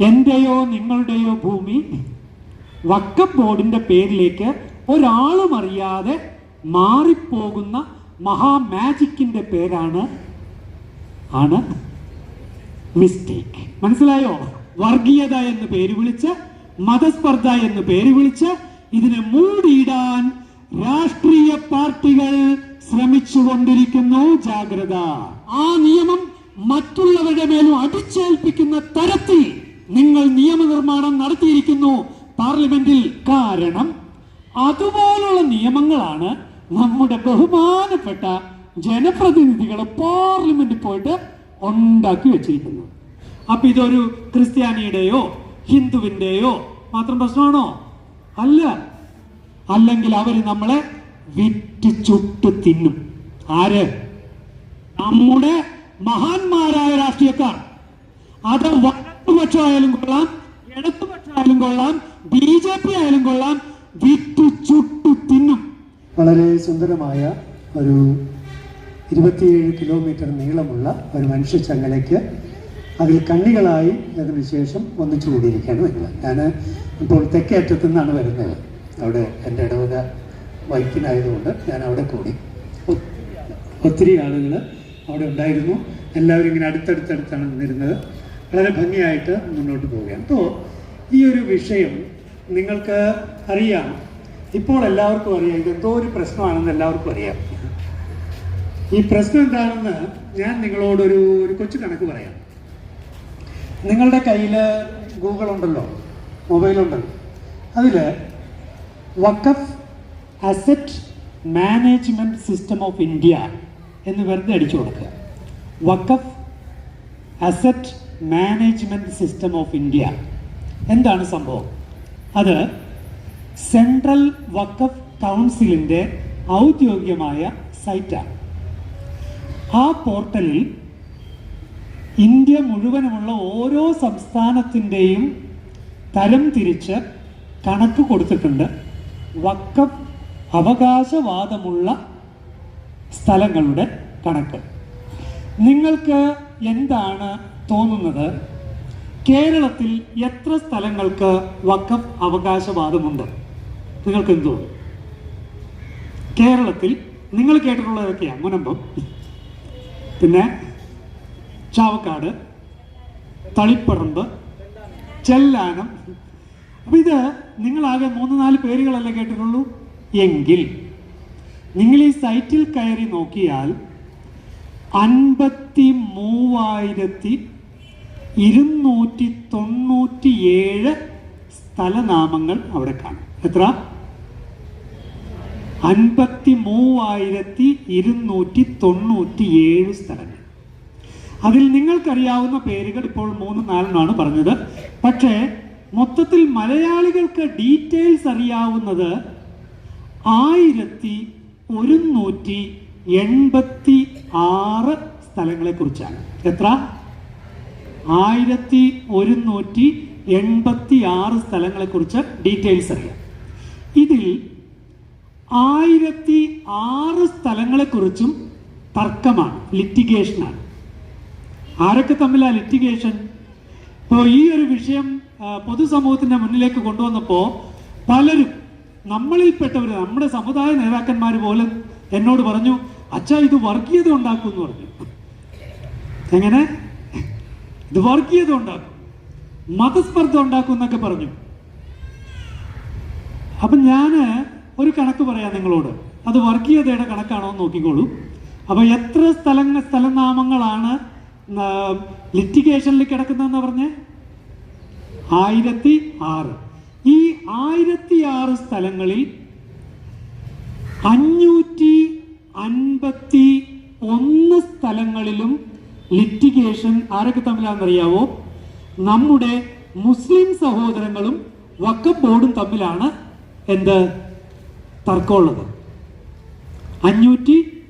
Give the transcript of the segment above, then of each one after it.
എന്റെയോ നിങ്ങളുടെയോ ഭൂമി വക്കഫ് ബോർഡിന്റെ പേരിലേക്ക് ഒരാളും അറിയാതെ മാറിപ്പോകുന്ന മഹാമാജിക്കിന്റെ പേരാണ് ആണ് മിസ്റ്റേക്ക്. മനസ്സിലായോ? വർഗീയത എന്ന് പേര് വിളിച്ച് മതസ്പർദ്ധ എന്ന് പേര് വിളിച്ച് ഇതിനെ മൂടിയിടാൻ രാഷ്ട്രീയ പാർട്ടികൾ ശ്രമിച്ചുകൊണ്ടിരിക്കുന്നു. ജാഗ്രത. ആ നിയമം മറ്റുള്ളവരുടെ മേലും അടിച്ചേൽപ്പിക്കുന്ന നിങ്ങൾ നിയമനിർമ്മാണം നടത്തിയിരിക്കുന്നു. പാർലമെന്റിൽ കാരണം അതുപോലുള്ള നിയമങ്ങളാണ് നമ്മുടെ ബഹുമാനപ്പെട്ട ജനപ്രതിനിധികൾ പാർലമെന്റിൽ പോയിട്ട് ഉണ്ടാക്കി വെച്ചിരിക്കുന്നത്. അപ്പൊ ഇതൊരു ക്രിസ്ത്യാനിയുടെയോ ഹിന്ദുവിന്റെയോ മാത്രം പ്രശ്നമാണോ? അല്ല. അല്ലെങ്കിൽ അവർ നമ്മളെ വിറ്റ് ചുട്ട് തിന്നും. ആര്? നമ്മുടെ മഹാന്മാരായ രാഷ്ട്രീയക്കാർ. അത് വലതുപക്ഷമായാലും കൊള്ളാം. ഇടതുപക്ഷമായാലും കൊള്ളാം ബി ജെ പി ആയാലും കൊള്ളാം വിറ്റു ചുട്ടു തിന്നും. വളരെ സുന്ദരമായ ഒരു ഇരുപത്തിയേഴ് കിലോമീറ്റർ നീളമുള്ള ഒരു മനുഷ്യ ചങ്ങലയ്ക്ക് അതിൽ കണ്ണികളായി അതിനുശേഷം ഒന്നിച്ചു കൂടിയിരിക്കുകയാണ് വരുന്നത് ഞാൻ ഇപ്പോൾ തെക്കേ അറ്റത്തു നിന്നാണ് വരുന്നത്. അവിടെ എന്റെ ഇടവക വൈക്കിനായതുകൊണ്ട് ഞാൻ അവിടെ കൂടി. ഒത്തിരി ആളുകൾ അവിടെ ഉണ്ടായിരുന്നു. എല്ലാവരും ഇങ്ങനെ അടുത്തടുത്തടുത്താണ് നിന്നിരുന്നത്. വളരെ ഭംഗിയായിട്ട് മുന്നോട്ട് പോവുകയാണ്. അപ്പോൾ ഈ ഒരു വിഷയം നിങ്ങൾക്ക് അറിയാം. ഇപ്പോൾ എല്ലാവർക്കും അറിയാം. ഇതെന്തോ ഒരു പ്രശ്നമാണെന്ന് എല്ലാവർക്കും അറിയാം. ഈ പ്രശ്നം എന്താണെന്ന് ഞാൻ നിങ്ങളോടൊരു ഒരു കൊച്ചു കണക്ക് പറയാം. നിങ്ങളുടെ കയ്യിൽ ഗൂഗിൾ ഉണ്ടല്ലോ? മൊബൈൽ ഉണ്ടല്ലോ? അതിൽ Waqf asset management system of India എന്ന് വെറുതെ അടിച്ചു കൊടുക്കുക. Waqf asset management system of India എന്താണ് സംഭവം? അത് സെൻട്രൽ വഖഫ് കൗൺസിലിന്റെ ഔദ്യോഗികമായ സൈറ്റാണ് ആ. പോർട്ടലിൽ ഇന്ത്യ മുഴുവനുമുള്ള ഓരോ സംസ്ഥാനത്തിന്റെയും തരം തിരിച്ച് കണക്ക് കൊടുത്തിട്ടുണ്ട്. വക്കഫ് അവകാശവാദമുള്ള സ്ഥലങ്ങളുടെ കണക്ക്. നിങ്ങൾക്ക് എന്താണ് തോന്നുന്നത്? കേരളത്തിൽ എത്ര സ്ഥലങ്ങൾക്ക് വക്കഫ് അവകാശവാദമുണ്ട്? നിങ്ങൾക്ക് എന്തോ കേരളത്തിൽ നിങ്ങൾ കേട്ടിട്ടുള്ളതൊക്കെയാണ് മുനമ്പം. പിന്നെ ചാവക്കാട് തളിപ്പറമ്പ് ചെല്ലാനം. അപ്പൊ ഇത് നിങ്ങളാകെ മൂന്ന് നാല് പേരുകളല്ലേ കേട്ടിട്ടുള്ളൂ? എങ്കിൽ നിങ്ങൾ ഈ സൈറ്റിൽ കയറി നോക്കിയാൽ അൻപത്തി മൂവായിരത്തി ഇരുന്നൂറ്റി തൊണ്ണൂറ്റി ഏഴ് സ്ഥലനാമങ്ങൾ അവിടെ കാണും. എത്ര? അൻപത്തി മൂവായിരത്തി ഇരുന്നൂറ്റി തൊണ്ണൂറ്റി ഏഴ് സ്ഥലങ്ങൾ. അതിൽ നിങ്ങൾക്കറിയാവുന്ന പേരുകൾ ഇപ്പോൾ മൂന്ന് നാലെണ്ണമാണ് പറഞ്ഞത്. പക്ഷേ മൊത്തത്തിൽ മലയാളികൾക്ക് ഡീറ്റെയിൽസ് അറിയാവുന്നത് ആയിരത്തി ഒരുന്നൂറ്റി എൺപത്തി ആറ് സ്ഥലങ്ങളെ കുറിച്ചാണ് എത്ര? ആയിരത്തി ഒരുന്നൂറ്റി എൺപത്തി ആറ് സ്ഥലങ്ങളെ കുറിച്ച് ഡീറ്റെയിൽസ് അറിയാം. ഇതിൽ ആയിരത്തി ആറ് സ്ഥലങ്ങളെക്കുറിച്ചും തർക്കമാണ് ലിറ്റിഗേഷനാണ് ആരൊക്കെ തമ്മിലാ ലിറ്റിഗേഷൻ ഇപ്പോൾ ഈ ഒരു വിഷയം പൊതുസമൂഹത്തിന്റെ മുന്നിലേക്ക് കൊണ്ടുവന്നപ്പോൾ പലരും നമ്മളിൽപ്പെട്ടവർ നമ്മുടെ സമുദായ നേതാക്കന്മാർ പോലും എന്നോട് പറഞ്ഞു അച്ഛാ ഇത് വർഗീയത ഉണ്ടാക്കും എന്ന് പറഞ്ഞു. എങ്ങനെ? ഇത് വർഗീയത ഉണ്ടാക്കും. മതസ്പർദ്ധ ഉണ്ടാക്കും എന്നൊക്കെ പറഞ്ഞു. അപ്പം ഞാൻ ഒരു കണക്ക് പറയാം നിങ്ങളോട്. അത് വർഗീയതയുടെ കണക്കാണോ എന്ന് നോക്കിക്കോളൂ. അപ്പോൾ എത്ര സ്ഥലങ്ങൾ സ്ഥലനാമങ്ങളാണ് ലിറ്റിഗേഷനിൽ കിടക്കുന്നതെന്ന് പറഞ്ഞേ? ആയിരത്തി ആറ്. ഈ ആയിരത്തി ആറ് സ്ഥലങ്ങളിൽ അഞ്ഞൂറ്റി അൻപത്തി ഒന്ന് സ്ഥലങ്ങളിലും ലിറ്റിഗേഷൻ ആരൊക്കെ തമ്മിലാണെന്നറിയാവോ? നമ്മുടെ മുസ്ലിം സഹോദരങ്ങളും വക്കഫ് ബോർഡും തമ്മിലാണ് എന്ത്? തർക്കമുള്ളത്. അഞ്ഞൂറ്റി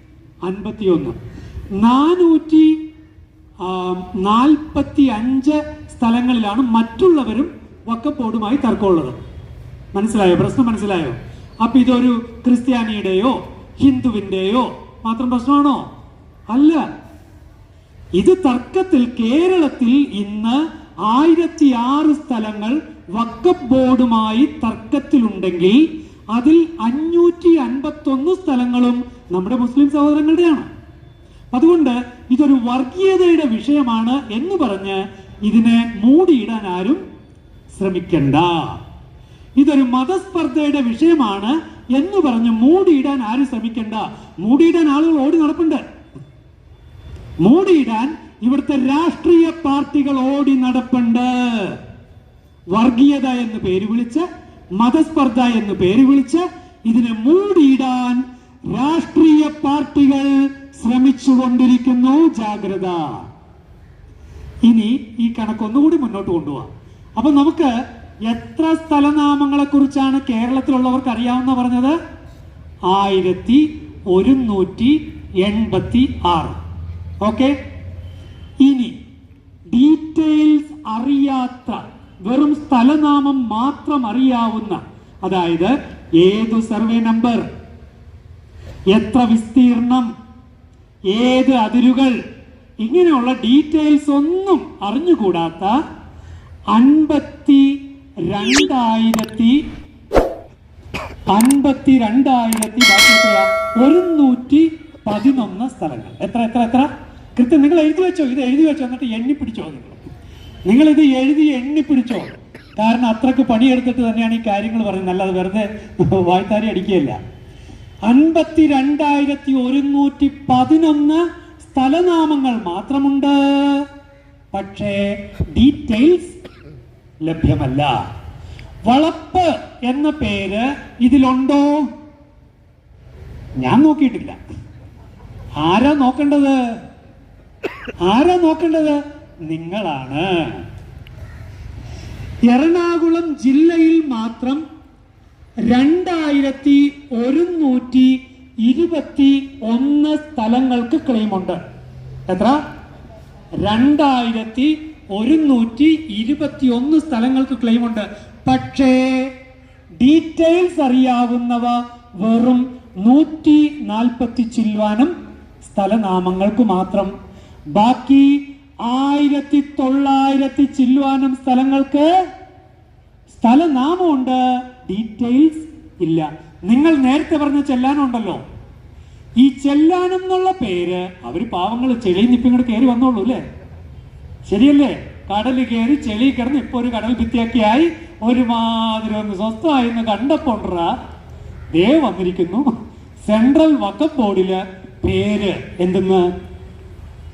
അൻപത്തി ഒന്ന് നാനൂറ്റി നാൽപ്പത്തി അഞ്ച് സ്ഥലങ്ങളിലാണ് മറ്റുള്ളവരും വക്കഫ് ബോർഡുമായി തർക്കമുള്ളത്. മനസ്സിലായോ? പ്രശ്നം മനസ്സിലായോ? അപ്പൊ ഇതൊരു ക്രിസ്ത്യാനിയുടെയോ ഹിന്ദുവിന്റെയോ മാത്രം പ്രശ്നമാണോ? അല്ല. ഇത് തർക്കത്തിൽ കേരളത്തിൽ ഇന്ന് ആയിരത്തി ആറ് സ്ഥലങ്ങൾ വക്കഫ് ബോർഡുമായി തർക്കത്തിലുണ്ടെങ്കിൽ അതിൽ അഞ്ഞൂറ്റി അൻപത്തി ഒന്ന് സ്ഥലങ്ങളും നമ്മുടെ മുസ്ലിം സഹോദരങ്ങളുടെയാണ്. അതുകൊണ്ട് ഇതൊരു വർഗീയതയുടെ വിഷയമാണ് എന്ന് പറഞ്ഞ് ഇതിനെ മൂടിയിടാൻ ആരും ശ്രമിക്കണ്ട. ഇതൊരു മതസ്പർദ്ധയുടെ വിഷയമാണ് എന്ന് പറഞ്ഞ് മൂടിയിടാൻ ആരും ശ്രമിക്കണ്ട. മൂടിയിടാൻ ആളുകൾ ഓടി നടപ്പുണ്ട്. മൂടിയിടാൻ ഇവിടുത്തെ രാഷ്ട്രീയ പാർട്ടികൾ ഓടി നടപ്പുണ്ട്. വർഗീയത എന്ന് പേര് വിളിച്ച് മതസ്പർദ്ധ എന്ന് പേര് വിളിച്ച് ഇതിനെ മൂടിയിടാൻ രാഷ്ട്രീയ പാർട്ടികൾ ശ്രമിച്ചുകൊണ്ടിരിക്കുന്നു. ജാഗ്രത. ഇനി ഈ കണക്കൊന്നുകൂടി മുന്നോട്ട് കൊണ്ടുപോവാം. അപ്പൊ നമുക്ക് എത്ര സ്ഥലനാമങ്ങളെ കുറിച്ചാണ് കേരളത്തിലുള്ളവർക്ക് അറിയാവുന്ന പറഞ്ഞത്? ആയിരത്തി ഒരുന്നൂറ്റി എൺപത്തി ആറ്. ഓക്കെ? ഇനി ഡീറ്റെയിൽസ് അറിയാത്ത വെറും സ്ഥലനാമം മാത്രം അറിയാവുന്ന അതായത് ഏതു സർവേ നമ്പർ? എത്ര വിസ്തീർണം? ഏത് അതിരുകൾ? ഇങ്ങനെയുള്ള ഡീറ്റെയിൽസ് ഒന്നും അറിഞ്ഞുകൂടാത്ത അൻപത്തി രണ്ടായിരത്തി അൻപത്തി രണ്ടായിരത്തി ഒരുന്നൂറ്റി പതിനൊന്ന് സ്ഥലങ്ങൾ. എത്ര എത്ര എത്ര? കൃത്യം നിങ്ങൾ എഴുതി വെച്ചോ ഇത് എഴുതി വെച്ചോ എന്നിട്ട് എണ്ണി പിടിച്ചോ നിങ്ങൾ. ഇത് എഴുതി എണ്ണി പിടിച്ചോ. കാരണം അത്രയ്ക്ക് പണിയെടുത്തിട്ട് തന്നെയാണ് ഈ കാര്യങ്ങൾ പറയുന്നത്. അല്ലാതെ വെറുതെ വായ്ത്താരി അടിക്കുകയല്ല. അൻപത്തി രണ്ടായിരത്തി ഒരുന്നൂറ്റി പതിനൊന്ന് സ്ഥലനാമങ്ങൾ മാത്രമുണ്ട്. പക്ഷേ ഡീറ്റെയിൽസ് ലഭ്യമല്ല. വളപ്പ് എന്ന പേര് ഇതിലുണ്ടോ? ഞാൻ നോക്കിയിട്ടില്ല. ആരാ നോക്കേണ്ടത്? ആരാ നോക്കേണ്ടത്? നിങ്ങളാണ്. എറണാകുളം ജില്ലയിൽ മാത്രം രണ്ടായിരത്തി ഒരുന്നൂറ്റി ഇരുപത്തി ഒന്ന് സ്ഥലങ്ങൾക്ക് ക്ലെയിമുണ്ട്. എത്ര? രണ്ടായിരത്തി ഒരുന്നൂറ്റി ഇരുപത്തി ഒന്ന് സ്ഥലങ്ങൾക്ക് ക്ലെയിമുണ്ട്. പക്ഷേ ഡീറ്റെയിൽസ് അറിയാവുന്നവ വെറും നൂറ്റി നാൽപ്പത്തി ചില്വാനം സ്ഥലനാമങ്ങൾക്ക് മാത്രം. ബാക്കി ആയിരത്തി തൊള്ളായിരത്തി ചില്ലുവാനും സ്ഥലങ്ങൾക്ക് സ്ഥലനാമമുണ്ട്. ഡീറ്റെയിൽസ് ഇല്ല. നിങ്ങൾ നേരത്തെ പറഞ്ഞ ചെല്ലാനുണ്ടല്ലോ. ഈ ചെല്ലാനം എന്നുള്ള പേര് അവർ പാവങ്ങൾ ചെളി നിപ്പിങ്ങോട് കയറി വന്നോളൂ അല്ലേ? ശരിയല്ലേ? കടൽ കയറി ചെളി കിടന്ന് ഇപ്പൊ ഒരു കടൽ ഭിത്തിയൊക്കെ ആയി ഒരുമാതിരി ഒന്ന് സ്വസ്ഥമായി എന്ന് കണ്ടപ്പോണ്ടറ ദേ വന്നിരിക്കുന്നു. സെൻട്രൽ വക്കഫ് ബോർഡിൽ പേര് എന്തെന്ന്?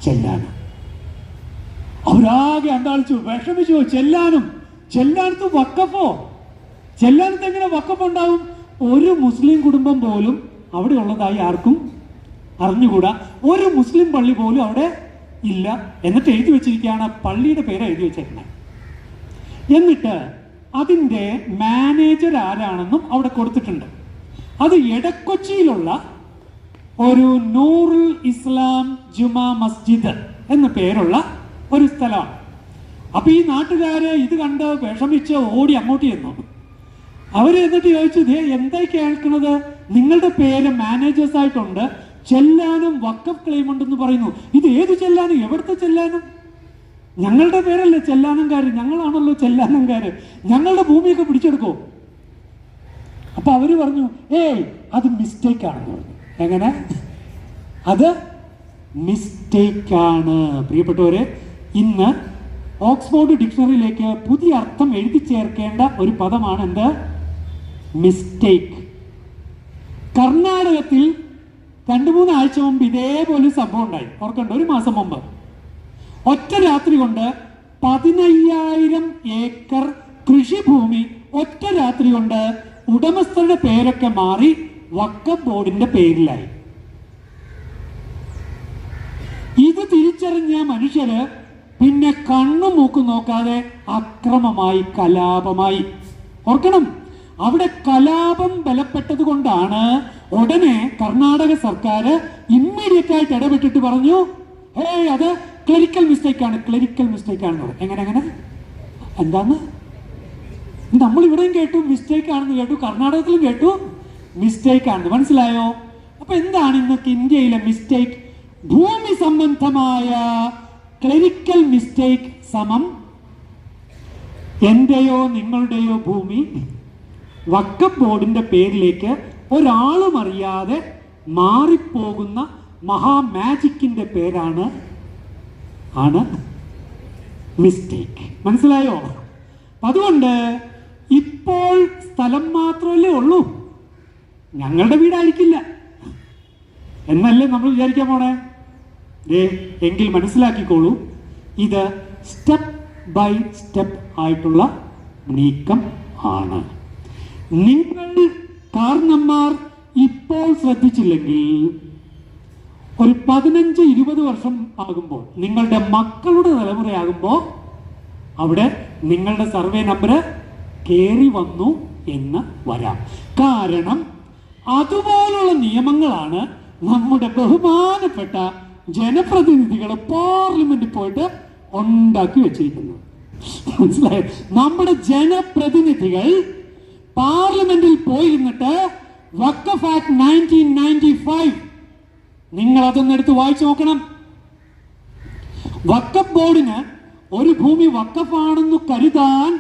ചെല്ലാനം. അവരാകെ അന്താളിച്ചു വിഷമിച്ചു ചെല്ലാനും. ചെല്ലാനത്ത് വക്കഫോ ചെല്ലാനത്ത് എങ്ങനെ വക്കപ്പുണ്ടാവും ഒരു മുസ്ലിം കുടുംബം പോലും അവിടെ ഉള്ളതായി ആർക്കും അറിഞ്ഞുകൂടാ. ഒരു മുസ്ലിം പള്ളി പോലും അവിടെ ഇല്ല. എന്നിട്ട് എഴുതി വെച്ചിരിക്കുകയാണ് പള്ളിയുടെ പേര് എഴുതി വെച്ചേക്കുന്നത്. എന്നിട്ട് അതിന്റെ മാനേജർ ആരാണെന്നും അവിടെ കൊടുത്തിട്ടുണ്ട്. അത് എടക്കൊച്ചിയിലുള്ള ഒരു നൂറുൽ ഇസ്ലാം ജുമാ മസ്ജിദ് എന്ന പേരുള്ള ഒരു സ്ഥലമാണ്. അപ്പൊ ഈ നാട്ടുകാര് ഇത് കണ്ട് വിഷമിച്ച് ഓടി അങ്ങോട്ട് ചെന്നു. അവർ എന്നിട്ട് ചോദിച്ചു ദേ എന്തായി കേൾക്കണത്? നിങ്ങളുടെ പേര് മാനേജേഴ്സ് ആയിട്ടുണ്ട്. ചെല്ലാനും വക്കപ്പ് ക്ലെയിം ഉണ്ടെന്ന് പറയുന്നു. ഇത് ഏത് ചെല്ലാനും? എവിടുത്തെ ചെല്ലാനും? ഞങ്ങളുടെ പേരല്ലേ ചെല്ലാനംകാര്? ഞങ്ങളാണല്ലോ ചെല്ലാനംകാര്. ഞങ്ങളുടെ ഭൂമിയൊക്കെ പിടിച്ചെടുക്കോ. അപ്പൊ അവർ പറഞ്ഞു ഏയ് അത് മിസ്റ്റേക്ക് ആണെന്ന് പറഞ്ഞു. എങ്ങനെ? അത് മിസ്റ്റേക്ക് ആണ് പ്രിയപ്പെട്ടവരെ ഇന്ന് ഓക്സ്ഫോർഡ് ഡിക്ഷണറിയിലേക്ക് പുതിയ അർത്ഥം എഴുതി ചേർക്കേണ്ട ഒരു പദമാണ് എന്ത്? മിസ്റ്റേക്ക്. കർണാടകത്തിൽ രണ്ടു മൂന്ന് ആഴ്ച മുമ്പ് ഇതേപോലെ സംഭവം ഉണ്ടായി. ഓർക്കണ്ട ഒരു മാസം മുമ്പ്. ഒറ്റ രാത്രി കൊണ്ട് പതിനയ്യായിരം ഏക്കർ കൃഷിഭൂമി ഒറ്റ രാത്രി കൊണ്ട് ഉടമസ്ഥരുടെ പേരൊക്കെ മാറി വക്കഫ് ബോർഡിന്റെ പേരിലായി. ഇത് തിരിച്ചറിഞ്ഞ മനുഷ്യര് പിന്നെ കണ്ണു മൂക്ക് നോക്കാതെ അക്രമമായി കലാപമായി. ഓർക്കണം അവിടെ കലാപം ബലപ്പെട്ടത് കൊണ്ടാണ് ഉടനെ കർണാടക സർക്കാർ ഇമ്മീഡിയറ്റ് ആയിട്ട് ഇടപെട്ടിട്ട് പറഞ്ഞു ഹേ അത് ക്ലറിക്കൽ മിസ്റ്റേക്ക് ആണ് ക്ലറിക്കൽ മിസ്റ്റേക്ക് ആണ് എങ്ങനെ എങ്ങനെ? എന്താന്ന്? നമ്മൾ ഇവിടെയും കേട്ടു മിസ്റ്റേക്ക് ആണെന്ന് കേട്ടു കർണാടകത്തിലും കേട്ടു. മിസ്റ്റേക്ക് ആണ് മനസ്സിലായോ? അപ്പൊ എന്താണ് ഇന്നൊക്കെ ഇന്ത്യയിലെ മിസ്റ്റേക്ക് ഭൂമി സംബന്ധമായ ക്ലിനിക്കൽ മിസ്റ്റേക്ക് സമം എന്റെയോ നിങ്ങളുടെയോ ഭൂമി. വക്കഫ് ബോർഡിന്റെ പേരിലേക്ക് ഒരാളും അറിയാതെ മാറിപ്പോകുന്ന മഹാമാജിക്കിന്റെ പേരാണ് ആണ് മിസ്റ്റേക്ക് മനസ്സിലായോ? അതുകൊണ്ട് ഇപ്പോൾ സ്ഥലം മാത്രമല്ലേ ഉള്ളൂ. ഞങ്ങളുടെ വീടായിരിക്കില്ല. എന്നല്ലേ നമ്മൾ വിചാരിക്കാൻ പോണേ? ദേ എങ്കിൽ മനസ്സിലാക്കിക്കോളൂ ഇത് സ്റ്റെപ്പ് ബൈ സ്റ്റെപ്പ് ആയിട്ടുള്ള നീക്കം ആണ്. നിങ്ങൾ കാരണന്മാർ ഇപ്പോൾ ശ്രദ്ധിച്ചില്ലെങ്കിൽ ഒരു പതിനഞ്ച് ഇരുപത് വർഷം ആകുമ്പോൾ നിങ്ങളുടെ മക്കളുടെ തലമുറയാകുമ്പോൾ അവിടെ നിങ്ങളുടെ സർവേ നമ്പർ കയറി വന്നു എന്ന് വരാം. കാരണം അതുപോലുള്ള നിയമങ്ങളാണ് നമ്മുടെ ബഹുമാനപ്പെട്ട ജനപ്രതിനിധികൾ പാർലമെന്റിൽ പോയിട്ട് ഉണ്ടാക്കി വെച്ചിരിക്കുന്നത്. മനസ്സിലായോ? നമ്മുടെ ജനപ്രതിനിധികൾ പാർലമെന്റിൽ പോയിരുന്നിട്ട് Waqf act nineteen ninety five നിങ്ങൾ അതൊന്ന് എടുത്ത് വായിച്ചു നോക്കണം. വക്കഫ് ബോർഡിന് ഒരു ഭൂമി വക്കഫാണെന്ന് കരുതാൻ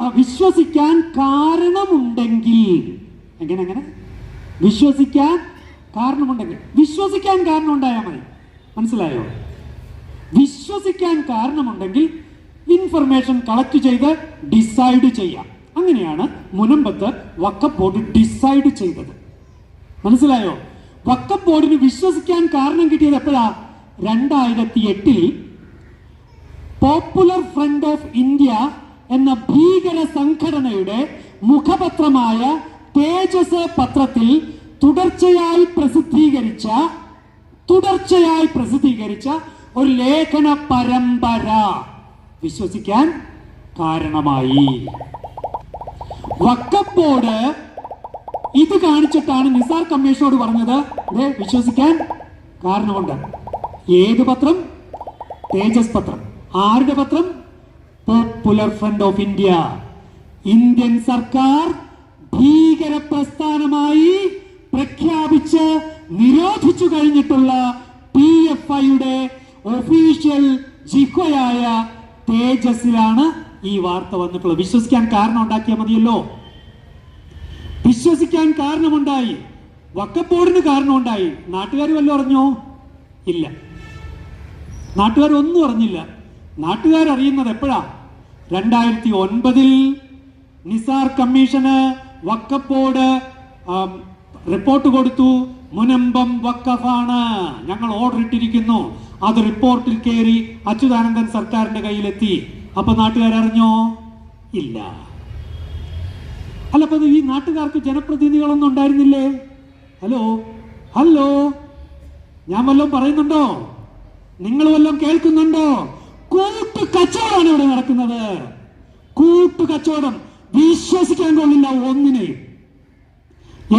വിശ്വസിക്കാൻ കാരണമുണ്ടെങ്കിൽ എങ്ങനെ എങ്ങനെ? വിശ്വസിക്കാൻ കാരണമുണ്ടെങ്കിൽ വിശ്വസിക്കാൻ കാരണം ഉണ്ടായാൽ മതി. മനസ്സിലായോ? വിശ്വസിക്കാൻ കാരണമുണ്ടെങ്കിൽ ഇൻഫർമേഷൻ കളക്ട് ചെയ്ത് ഡിസൈഡ് ചെയ്യാം. അങ്ങനെയാണ് മുനമ്പത്ത് വക്കപ്പ് ബോർഡ് ഡിസൈഡ് ചെയ്തത്. മനസ്സിലായോ? വക്കപ്പ് ബോർഡിന് വിശ്വസിക്കാൻ കാരണം കിട്ടിയത് എപ്പോഴാ? രണ്ടായിരത്തി എട്ടിൽ പോപ്പുലർ ഫ്രണ്ട് ഓഫ് ഇന്ത്യ എന്ന ഭീകര സംഘടനയുടെ മുഖപത്രമായ തേജസ് പത്രത്തിൽ തുടർച്ചയായി പ്രസിദ്ധീകരിച്ച തുടർച്ചയായി പ്രസിദ്ധീകരിച്ച ഒരു ലേഖന പരമ്പര വിശ്വസിക്കാൻ കാരണമായി. ബോർഡ് ഇത് കാണിച്ചിട്ടാണ് നിസാർ കമ്മീഷനോട് പറഞ്ഞത്. വിശ്വസിക്കാൻ കാരണമുണ്ട്. ഏത് പത്രം? തേജസ് പത്രം. ആരുടെ പത്രം? Popular front of India. Indian സർക്കാർ ഭീകര പ്രസ്ഥാനമായി പ്രഖ്യാപിച്ച് നിരോധിച്ചു കഴിഞ്ഞിട്ടുള്ള പി എഫ് ഐയുടെ ഒഫീഷ്യൽ ജിഹ്വയായ തേജസിലാണ് ഈ വാർത്ത വന്നിട്ടുള്ളത്. വിശ്വസിക്കാൻ കാരണം ഉണ്ടാക്കിയാൽ മതിയല്ലോ. വിശ്വസിക്കാൻ കാരണമുണ്ടായി. വക്കപ്പോടിന് കാരണമുണ്ടായി. നാട്ടുകാർ വല്ലതും അറിഞ്ഞോ? ഇല്ല. നാട്ടുകാർ ഒന്നും അറിഞ്ഞില്ല. നാട്ടുകാരറിയുന്നത് എപ്പോഴാ? രണ്ടായിരത്തി ഒൻപതിൽ നിസാർ കമ്മീഷന് ബോർഡ് റിപ്പോർട്ട് കൊടുത്തു. മുനമ്പം വക്കഫാണ്. ഞങ്ങൾ ഓർഡർ ഇട്ടിരിക്കുന്നു. അത് റിപ്പോർട്ടിൽ കയറി അച്യുതാനന്ദൻ സർക്കാരിന്റെ കയ്യിലെത്തി. അപ്പൊ നാട്ടുകാർ അറിഞ്ഞോ? ഇല്ല. അല്ല അപ്പൊ ഈ നാട്ടുകാർക്ക് ജനപ്രതിനിധികളൊന്നും ഉണ്ടായിരുന്നില്ലേ? ഹലോ? ഹലോ? ഞാൻ വല്ലതും പറയുന്നുണ്ടോ? നിങ്ങൾ വല്ലതും കേൾക്കുന്നുണ്ടോ? കൂട്ടു കച്ചവടമാണ് ഇവിടെ നടക്കുന്നത്. കൂട്ടു കച്ചവടം. വിശ്വസിക്കാൻ കൊള്ളില്ല ഒന്നിനെയും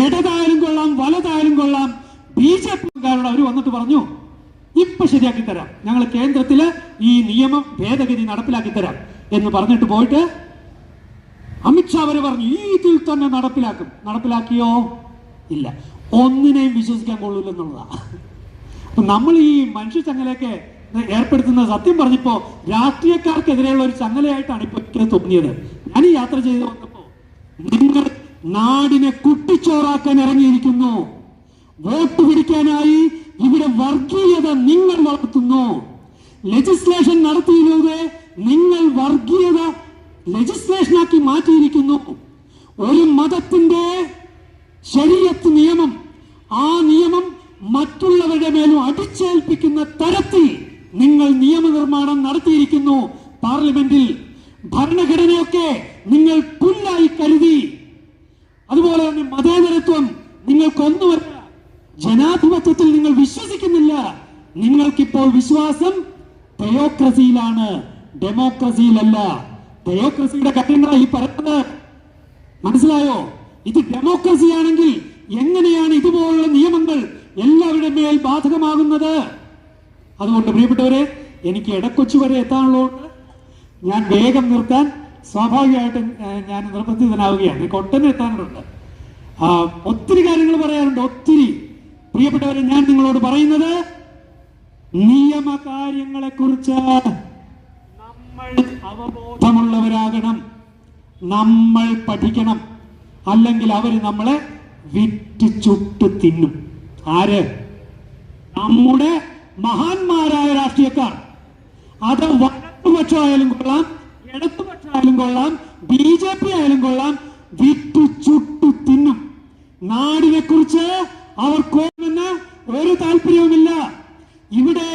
ഇടതായാലും കൊള്ളാം വലതായാലും കൊള്ളാം. ബി ജെ പിക്കാരോട് അവർ വന്നിട്ട് പറഞ്ഞു ഇപ്പൊ ശരിയാക്കി തരാം. ഞങ്ങൾ കേന്ദ്രത്തിൽ ഈ നിയമം ഭേദഗതി നടപ്പിലാക്കി തരാം എന്ന് പറഞ്ഞിട്ട് പോയിട്ട് അമിത്ഷാ വരെ പറഞ്ഞു ഈ ഇതിൽ തന്നെ നടപ്പിലാക്കും. നടപ്പിലാക്കിയോ? ഇല്ല. ഒന്നിനെയും വിശ്വസിക്കാൻ കൊള്ളൂലെന്നുള്ളതാ അപ്പൊ നമ്മൾ ഈ മനുഷ്യ ചങ്ങലയൊക്കെ ഏർപ്പെടുത്തുന്ന സത്യം പറഞ്ഞപ്പോ രാഷ്ട്രീയക്കാർക്കെതിരെയുള്ള ഒരു ചങ്ങലയായിട്ടാണ് ഇപ്പൊ തോന്നിയത്. ഞാൻ യാത്ര ചെയ്ത് വന്നപ്പോ നിങ്ങൾ നാടിനെ കുട്ടിച്ചോറാക്കാൻ ഇറങ്ങിയിരിക്കുന്നു. വോട്ട് പിടിക്കാനായി ഇവിടെ വർഗീയത നിങ്ങൾ വളർത്തുന്നു. ലെജിസ്ലേഷൻ നടത്തിയിലൂടെ നിങ്ങൾ വർഗീയത ലെജിസ്ലേഷനാക്കി മാറ്റിയിരിക്കുന്നു. ഒരു മതത്തിന്റെ ശരീരത്ത് നിയമം ആ നിയമം മറ്റുള്ളവരുടെ മേലും അടിച്ചേൽപ്പിക്കുന്ന തരത്തിൽ നിങ്ങൾ നിയമനിർമ്മാണം നടത്തിയിരിക്കുന്നു. പാർലമെന്റിൽ ഭരണഘടനയൊക്കെ നിങ്ങൾക്കിപ്പോൾ വിശ്വാസം തെയോക്രസിയിലാണ് ഡെമോക്രസിയിലല്ല തെയോക്രസിയുടെ കാര്യങ്ങളാണ് ഈ പറയുന്നത് മനസ്സിലായോ? ഇത് ഡെമോക്രസി ആണെങ്കിൽ എങ്ങനെയാണ് ഇതുപോലുള്ള നിയമങ്ങൾ എല്ലാവരുടെ മേൽ ബാധകമാകുന്നത്? അതുകൊണ്ട് പ്രിയപ്പെട്ടവരെ എനിക്ക് ഇടക്കൊച്ചു വരെ എത്താനുള്ളതുകൊണ്ട് ഞാൻ വേഗം നിർത്താൻ സ്വാഭാവികമായിട്ടും ഞാൻ നിർബന്ധിതനാവുകയാണ്. എനിക്ക് ഒട്ടനെ എത്താനുണ്ട് ഒത്തിരി കാര്യങ്ങൾ പറയാറുണ്ട് ഒത്തിരി. പ്രിയപ്പെട്ടവരെ ഞാൻ നിങ്ങളോട് പറയുന്നത് നിയമകാര്യങ്ങളെ കുറിച്ച് നമ്മൾ അവബോധമുള്ളവരാകണം. നമ്മൾ പഠിക്കണം. അല്ലെങ്കിൽ അവർ നമ്മളെ വിറ്റ് ചുട്ട് തിന്നും. ആര്? നമ്മുടെ മഹാന്മാരായ രാഷ്ട്രീയക്കാർ. അത് വലതുപക്ഷമായാലും കൊള്ളാം ഇടത്തുപക്ഷമായാലും കൊള്ളാം ബി ജെ പി ആയാലും കൊള്ളാം വിറ്റ് ചുട്ടു തിന്നും. നാടിനെ കുറിച്ച് അവർക്കൊന്ന് ഒരു താല്പര്യവുമില്ല. ഇവിടെ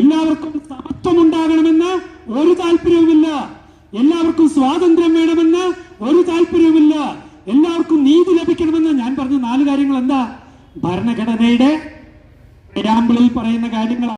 എല്ലാവർക്കും സമത്വം ഉണ്ടാകണമെന്ന് ഒരു താല്പര്യവുമില്ല. എല്ലാവർക്കും സ്വാതന്ത്ര്യം വേണമെന്ന് ഒരു താല്പര്യവുമില്ല. എല്ലാവർക്കും നീതി ലഭിക്കണമെന്ന് ഞാൻ പറഞ്ഞ നാല് കാര്യങ്ങൾ എന്താ? ഭരണഘടനയുടെ പറയുന്ന കാര്യങ്ങൾ